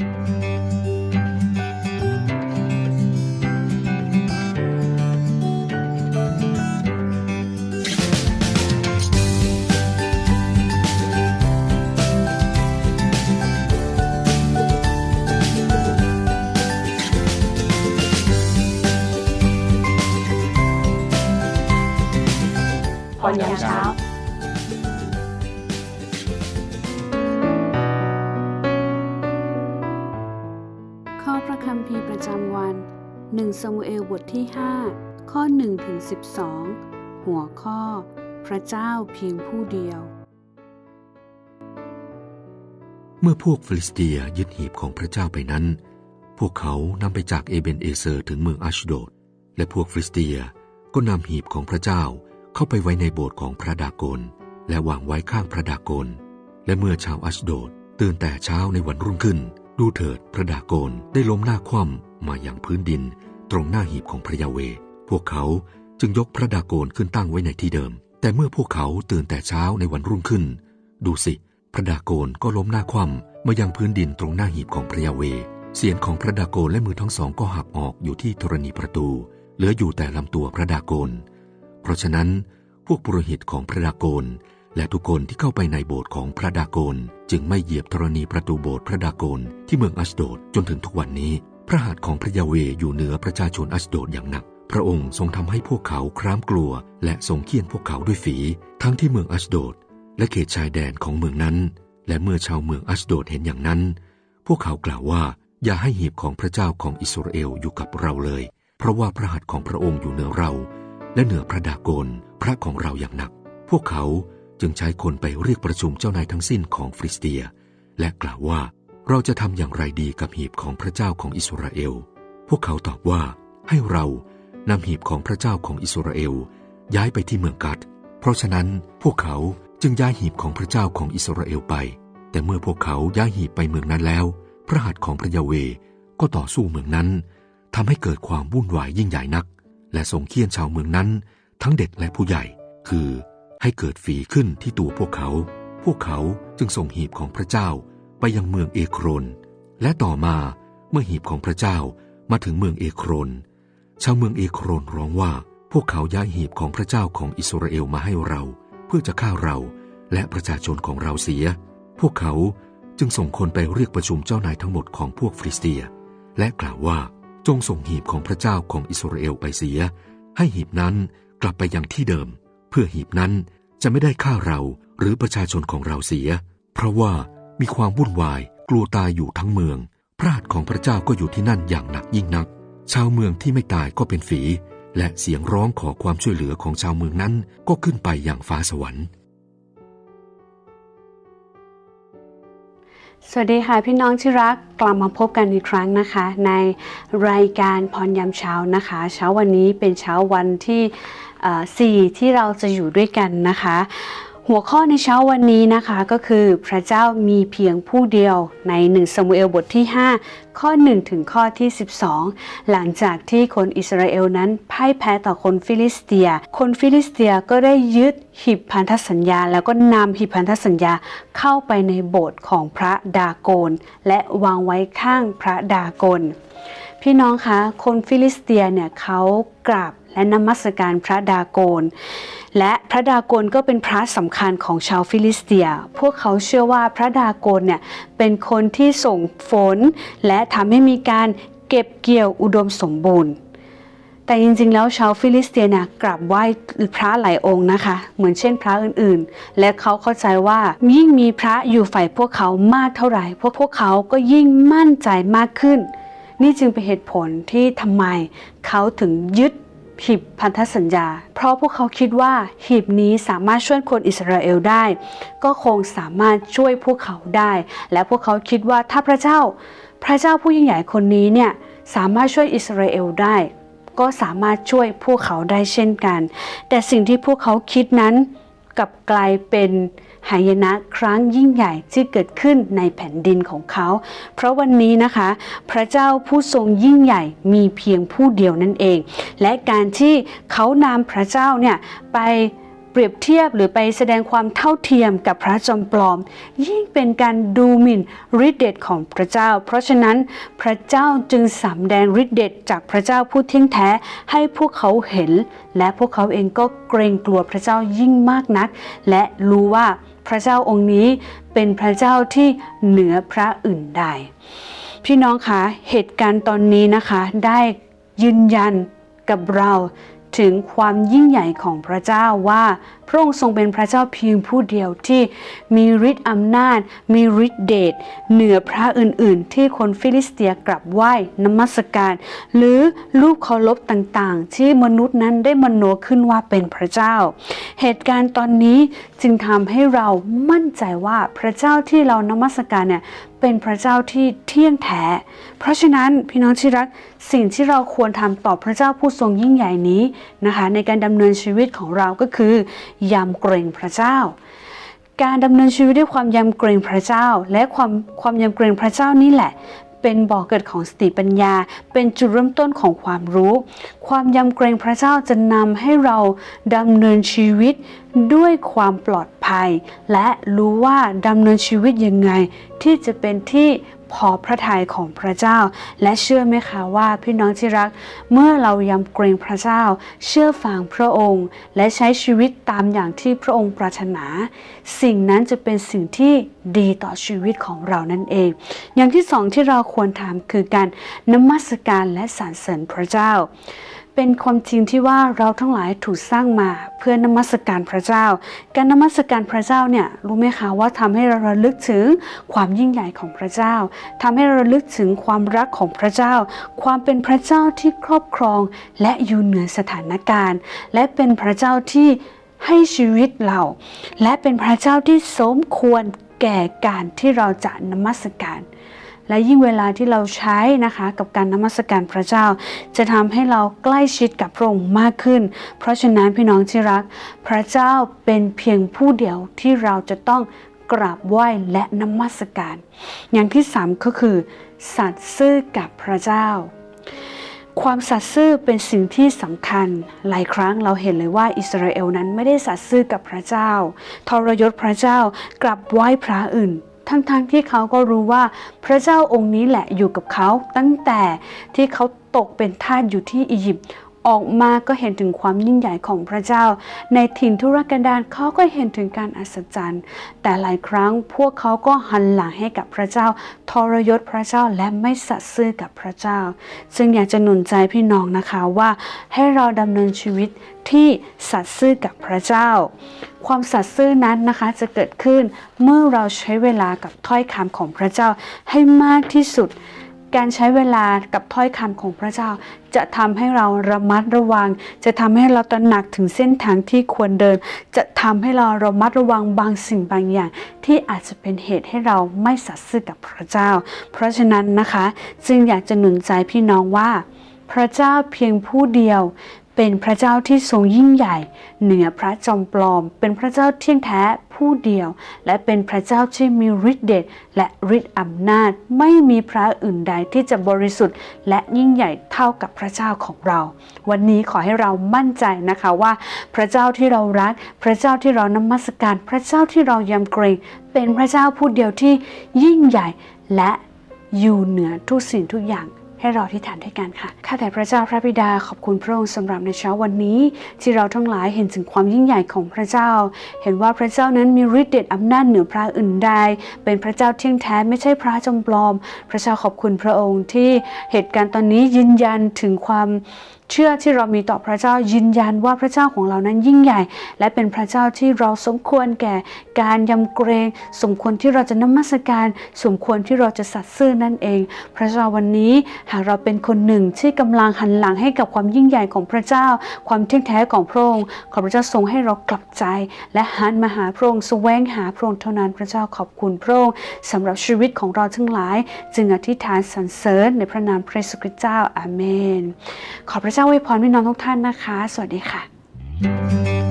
พรย ที่ 5 ข้อ1ถึง12 หัวข้อ พระเจ้าเพียงผู้เดียว เมื่อพวกฟิลิสเตียยึดหีบของพระเจ้าไปนั้น พวกเขานำไปจากเอเบนเอเซอร์ถึงเมืองอัชโดด และพวกฟิลิสเตียก็นำหีบของพระเจ้าเข้าไปไว้ในโบสถ์ของพระดากนและวางไว้ข้างพระดากนและเมื่อชาวอัชโดดตื่นแต่เช้าในวันรุ่งขึ้น ดูเถิดพระดากนได้ล้มหน้าคว่ำมาอย่างพื้นดิน ตรงหน้าหีบของพระยาเว พวกเขาจึงยกพระดาโกนขึ้นตั้งไว้ในที่เดิม แต่เมื่อพวกเขาตื่นแต่เช้าในวันรุ่งขึ้น ดูสิ พระดาโกนก็ล้มหน้าคว่ำมายังพื้นดินตรงหน้าหีบของพระยาเว เสียนของพระดาโกนและมือทั้งสองก็หักออกอยู่ที่ธรณีประตู เหลืออยู่แต่ลำตัวพระดาโกน เพราะฉะนั้น พวกปุโรหิตของพระดาโกนและทุกคนที่เข้าไปในโบสถ์ของพระดาโกน จึงไม่เหยียบธรณีประตูโบสถ์พระดาโกนที่เมืองอัสโดดจนถึงทุกวันนี้ พระหัตถ์ของพระยาเวอยู่เหนือประชาชนอัสโดดอย่างหนัก พระองค์ทรงทำให้พวกเขาคร้ามกลัว และทรงเคี่ยนพวกเขาด้วยฝี ทั้งที่เมืองอัสโดดและเขตชายแดนของเมืองนั้น และเมื่อชาวเมืองอัสโดดเห็นอย่างนั้น พวกเขากล่าวว่าอย่าให้หีบของพระเจ้าของอิสราเอลอยู่กับเราเลย เพราะว่าพระหัตถ์ของพระองค์อยู่เหนือเรา และเหนือพระดากนพระของเราอย่างหนัก พวกเขาจึงใช้คนไปเรียกประชุมเจ้านายทั้งสิ้นของฟริสเตีย และกล่าวว่า เราจะทำอย่างไรดีกับหีบของพระเจ้าของอิสราเอล พวกเขาตอบว่าให้เรานำหีบของพระเจ้าของอิสราเอล ย้ายไปที่เมืองกัด เพราะฉะนั้นพวกเขาจึงย้ายหีบของพระเจ้าของอิสราเอลไป แต่เมื่อพวกเขาย้ายหีบไปเมืองนั้นแล้ว พระหัตถ์ของพระยาเวก็ต่อสู้เมืองนั้นทำให้เกิดความวุ่นวายยิ่งใหญ่นัก และทรงเคี่ยนชาวเมืองนั้น ทั้งเด็กและผู้ใหญ่ คือให้เกิดฝีขึ้นที่ตัวพวกเขา พวกเขาจึงส่งหีบของพระเจ้า ไปยังเมืองเอโครน และต่อมาเมื่อหีบของพระเจ้ามาถึงเมืองเอโครน ชาวเมืองเอโครนร้องว่า พวกเขาย้ายหีบของพระเจ้าของอิสราเอลมาให้เรา เพื่อจะฆ่าเราและประชาชนของเราเสีย พวกเขาจึงส่งคนไปเรียกประชุมเจ้านายทั้งหมดของพวกฟริสเตีย และกล่าวว่าจงส่งหีบของพระเจ้าของอิสราเอลไปเสีย ให้หีบนั้นกลับไปยังที่เดิม เพื่อหีบนั้นจะไม่ได้ฆ่าเราหรือประชาชนของเราเสีย เพราะว่า มีความวุ่นวายกลัวตายอยู่ทั้งเมือง พระหัตถ์ของพระเจ้าก็อยู่ที่นั่นอย่างหนักยิ่งนัก ชาวเมืองที่ไม่ตายก็เป็นฝี และเสียงร้องขอความช่วยเหลือของชาวเมืองนั้นก็ขึ้นไปอย่างฟ้าสวรรค์ สวัสดีค่ะพี่น้องที่รักกลับมาพบกันอีกครั้งนะคะ ในรายการพรยามเช้านะคะ เช้าวันนี้เป็นเช้าวันที่สี่ที่เราจะอยู่ด้วยกันนะคะ หัวข้อในเช้าวันนี้นะคะก็คือพระเจ้ามีเพียงผู้เดียวใน1ซามูเอลบทที่ 5 ข้อ 1 ถึงข้อที่ 12 หลังจากที่คนอิสราเอลนั้นพ่ายแพ้ต่อคนฟิลิสเตีย คนฟิลิสเตียก็ได้ยึดหีบพันธสัญญา แล้วก็นำหีบพันธสัญญาเข้าไปในโบสถ์ของพระดาโกน และวางไว้ข้างพระดาโกนพี่น้องคะ คนฟิลิสเตียเนี่ยเขากราบ และนมัสการพระดาโกน และพระดาโกนก็เป็นพระสำคัญของชาวฟิลิสเตีย พวกเขาเชื่อว่าพระดาโกนเนี่ยเป็นคนที่ส่งฝน และทำให้มีการเก็บเกี่ยวอุดมสมบูรณ์ แต่จริงๆ แล้วชาวฟิลิสเตียเนี่ยกราบไหว้พระหลายองค์นะคะ เหมือนเช่นพระอื่นๆ และเขาเข้าใจว่ายิ่งมีพระอยู่ฝ่ายพวกเขามากเท่าไหร่ พวกพวกเขาก็ยิ่งมั่นใจมากขึ้น นี่จึงเป็นเหตุผลที่ทำไมเขาถึงยึด หีบพันธสัญญา เพราะพวกเขาคิดว่าหีบนี้สามารถช่วยคนอิสราเอลได้ ก็คงสามารถช่วยพวกเขาได้ และพวกเขาคิดว่าถ้าพระเจ้า พระเจ้าผู้ยิ่งใหญ่คนนี้เนี่ยสามารถช่วยอิสราเอลได้ ก็สามารถช่วยพวกเขาได้เช่นกัน แต่สิ่งที่พวกเขาคิดนั้นกลับกลายเป็น หายนะครั้งยิ่งใหญ่ที่เกิดขึ้นในแผ่นดินของเขา เพราะวันนี้นะคะ พระเจ้าผู้ทรงยิ่งใหญ่มีเพียงผู้เดียวนั่นเอง และการที่เขานำพระเจ้าเนี่ยไปเปรียบเทียบหรือไปแสดงความเท่าเทียมกับพระจอมปลอม ยิ่งเป็นการดูหมิ่นฤทธิเดชของพระเจ้า เพราะฉะนั้นพระเจ้าจึงสำแดงฤทธิเดชจากพระเจ้าผู้เที่ยงแท้ให้พวกเขาเห็น และพวกเขาเองก็เกรงกลัวพระเจ้ายิ่งมากนัก และรู้ว่า พระเจ้าองค์นี้เป็นพระเจ้าที่เหนือพระอื่นใดพี่น้องคะเหตุการณ์ตอนนี้นะคะได้ยืนยันกับเรา ถึงความยิ่งใหญ่ของพระเจ้าว่าพระองค์ทรงเป็นพระเจ้าเพียงผู้เดียวที่มีฤทธิ์อำนาจ มีฤทธิ์เดชเหนือพระอื่นๆ ที่คนฟิลิสเตียกลับไหว้นมัสการ หรือรูปเคารพต่างๆ ที่มนุษย์นั้นได้มโนขึ้นว่าเป็นพระเจ้า เหตุการณ์ตอนนี้จึงทำให้เรามั่นใจว่าพระเจ้าที่เรานมัสการเนี่ย เป็นพระเจ้าที่เที่ยงแท้ เพราะฉะนั้นพี่น้องที่รักสิ่งที่เราควรทำต่อพระเจ้าผู้ทรงยิ่งใหญ่นี้นะคะ ในการดำเนินชีวิตของเราก็คือยำเกรงพระเจ้า การดำเนินชีวิตด้วยความยำเกรงพระเจ้า และความความยำเกรงพระเจ้านี่แหละ เป็นบ่อกเกิดของสติปัญญา เป็นจุดเริ่มต้นของความรู้ ความยำเกรงพระเจ้าจะนำให้เราดำเนินชีวิตด้วยความปลอดภัย และรู้ว่าดำเนินชีวิตยังไง ที่จะเป็นที่ พอพระทัยของพระเจ้า และเชื่อไหมคะว่าพี่น้องที่รัก เมื่อเรายำเกรงพระเจ้า เชื่อฟังพระองค์ และใช้ชีวิตตามอย่างที่พระองค์ปรารถนา สิ่งนั้นจะเป็นสิ่งที่ดีต่อชีวิตของเรานั่นเอง อย่างที่สองที่เราควรทำคือการนมัสการและสรรเสริญพระเจ้า เป็นความจริงที่ว่าเราทั้งหลายถูกสร้างมาเพื่อนมัสการพระเจ้า การนมัสการพระเจ้าเนี่ยรู้ไหมคะว่าทำให้เราระลึกถึงความยิ่งใหญ่ของพระเจ้าทำให้เราระลึกถึงความรักของพระเจ้า ความเป็นพระเจ้าที่ครอบครองและอยู่เหนือสถานการณ์ และเป็นพระเจ้าที่ให้ชีวิตเรา และเป็นพระเจ้าที่สมควรแก่การที่เราจะนมัสการ และยิ่งเวลาที่เราใช้นะคะกับการนมัสการพระเจ้า จะทำให้เราใกล้ชิดกับพระองค์มากขึ้น เพราะฉะนั้นพี่น้องที่รัก พระเจ้าเป็นเพียงผู้เดียวที่เราจะต้องกราบไหว้และนมัสการ อย่างที่สามก็คือ สัตย์ซื่อกับพระเจ้า ความสัตย์ซื่อเป็นสิ่งที่สำคัญ หลายครั้งเราเห็นเลยว่าอิสราเอลนั้นไม่ได้สัตย์ซื่อกับพระเจ้า ทรยศพระเจ้า กลับไหว้พระอื่น ทั้งๆทที่เขาก็รู้ว่าพระเจ้าองค์นี้แหละอยู่กับเขาตั้งแต่ที่เขาตกเป็นทาสอยู่ที่อียิปต์ ออกมาก็เห็นถึงความยิ่งใหญ่ของพระเจ้า ในถิ่นทุรกันดารเขาก็เห็นถึงการอัศจรรย์ แต่หลายครั้งพวกเขาก็หันหลังให้กับพระเจ้า ทรยศพระเจ้าและไม่สัตย์ซื่อกับพระเจ้า ซึ่งอยากจะหนุนใจพี่น้องนะคะว่าให้เราดำเนินชีวิตที่สัตย์ซื่อกับพระเจ้า ความสัตย์ซื่อนั้นนะคะจะเกิดขึ้นเมื่อเราใช้เวลากับถ้อยคำของพระเจ้าให้มากที่สุด การใช้เวลากับถ้อยคำของพระเจ้า จะทำให้เราระมัดระวัง จะทำให้เราตระหนักถึงเส้นทางที่ควรเดิน จะทำให้เราระมัดระวังบางสิ่งบางอย่าง ที่อาจจะเป็นเหตุให้เราไม่สัตย์ซื่อกับพระเจ้า เพราะฉะนั้นนะคะ จึงอยากจะหนุนใจพี่น้องว่า พระเจ้าเพียงผู้เดียว เป็นพระเจ้าที่ทรงยิ่งใหญ่ เหนือพระจอมปลอม เป็นพระเจ้าเที่ยงแท้ผู้เดียว และเป็นพระเจ้าที่มีฤทธิ์เดชและฤทธิ์อำนาจ ไม่มีพระอื่นใดที่จะบริสุทธิ์ และยิ่งใหญ่เท่ากับพระเจ้าของเรา วันนี้ขอให้เรามั่นใจนะคะว่า พระเจ้าที่เรารัก พระเจ้าที่เรานมัสการ พระเจ้าที่เรายำเกรง เป็นพระเจ้าผู้เดียวที่ยิ่งใหญ่และอยู่เหนือทุกสิ่งทุกอย่าง ให้เราที่ฐานด้วยกันค่ะ ข้าแต่พระเจ้าพระบิดาขอบคุณพระองค์สำหรับในเช้าวันนี้ ที่เราทั้งหลายเห็นถึงความยิ่งใหญ่ของพระเจ้า เห็นว่าพระเจ้านั้นมีฤทธิ์เดชอำนาจเหนือพระอื่นใด เป็นพระเจ้าเที่ยงแท้ไม่ใช่พระจอมปลอม พระเจ้าขอบคุณพระองค์ที่เหตุการณ์ตอนนี้ยืนยันถึงความ เชื่อที่เรามีต่อพระเจ้ายืนยันว่าพระเจ้าของเรานั้นยิ่งใหญ่ และเป็นพระเจ้าที่เราสมควรแก่การยำเกรง สมควรที่เราจะนมัสการ สมควรที่เราจะสัตย์ซื่อนั่นเอง พระเจ้าวันนี้หากเราเป็นคนหนึ่งที่กำลังหันหลังให้กับความยิ่งใหญ่ของพระเจ้า ความเที่ยงแท้ของพระองค์ขอพระเจ้าทรงให้เรากลับใจ และหันมาหาพระองค์แสวงหาพระองค์เท่านั้นพระเจ้าขอบคุณพระองค์สำหรับชีวิตของเราทั้งหลาย จึงอธิษฐานสรรเสริญในพระนามพระเยซูคริสต์เจ้าอาเมน ขอพระเจ้าจ้าอวยพรพี่น้องทุกท่านนะคะ สวัสดีค่ะ